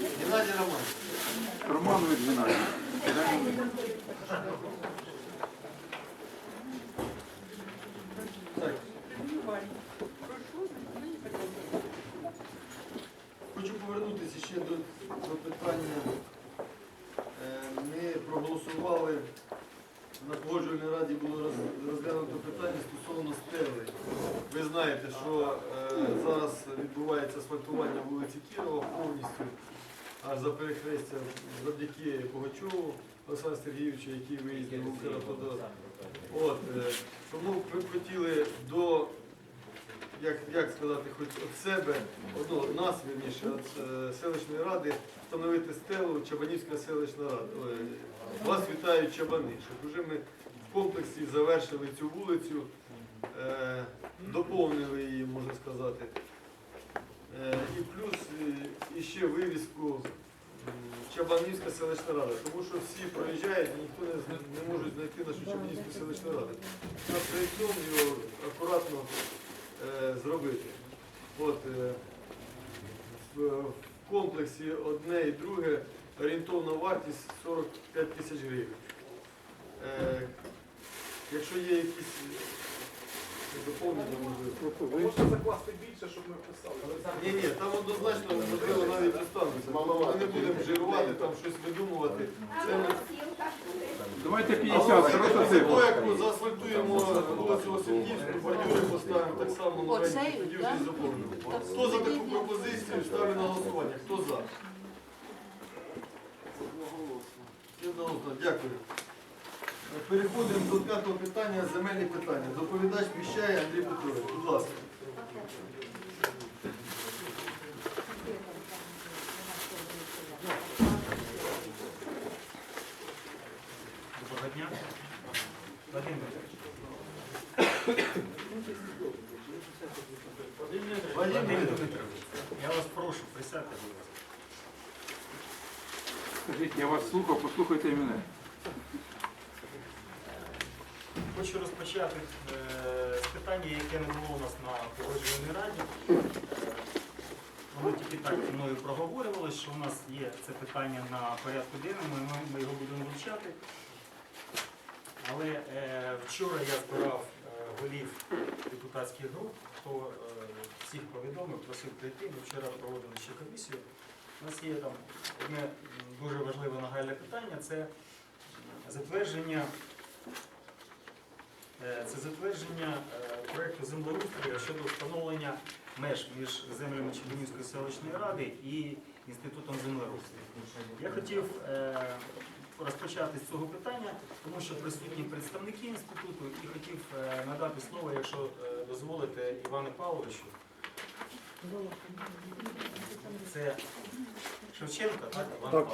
Геннадій Романович. Романович Геннадій. Хочу повернутися ще до, до питання. Е, Ми проголосували на погоджувальній раді було розглянуто питання стосовно стели. Ви знаєте, що е, зараз відбувається асфальтування вулиці Кірова повністю аж за перехрестя завдяки Пугачову Олександру Сергійовичу, який виїздив в Укравтодор. От, е, тому ми хотіли до, як, як сказати, хоч від себе, одно, нас, вірніше, від селищної ради, встановити стелу Чабанівська селищна рада. Вас вітають чабани, щоб вже ми в комплексі завершили цю вулицю, е, доповнили її, можна сказати. Е, і плюс е, і ще вивіску Чабанівська селищна рада, тому що всі проїжджають і ніхто не, не може знайти нашу Чабанівську селищну раду. Нас проєктом його акуратно е, зробити. От, е, в, комплексі одне і друге орієнтовна вартість 45 тисяч гривень. Е, якщо є якісь. Можна закласти більше, щоб ми писали. Ні, ні, там однозначно можливо навіть останеться. Ми не будемо жирувати, там щось видумувати. Це ми Давайте 50, ми хороша після того, цифра. заасфальтуємо вулицю Васильківську, бордюри поставимо так само на районі, тоді вже да? і. Хто за таку пропозицію, ставлю на голосування. Хто за? Одноголосно. Дякую. Переходимо до п'ятого питання, земельні питання. Доповідач віщає Андрій Петрович. Будь ласка. Доброго дня. Вадим Дмитрович. Я вас прошу, присядьте, будь ласка. Скажіть, я вас слухав, послухайте і мене. Хочу розпочати е, з питання, яке не було у нас на погоджувальній раді. Е, Воно тільки так зі мною проговорювалося, що у нас є це питання на порядку денному, і ми, його будемо вивчати. Але е, вчора я збирав голів депутатських груп, хто всіх повідомив, просив прийти. Ми вчора проводили ще комісію. У нас є там одне дуже важливе нагальне питання це затвердження Це затвердження е, проекту землеустрою щодо встановлення меж між землями Чернігівської селищної ради і інститутом землеустрою. Я хотів е, розпочати з цього питання, тому що присутні представники інституту і хотів е, надати слово, якщо е, дозволите, Івану Павловичу. Це Шевченко, так? Іван Так, так,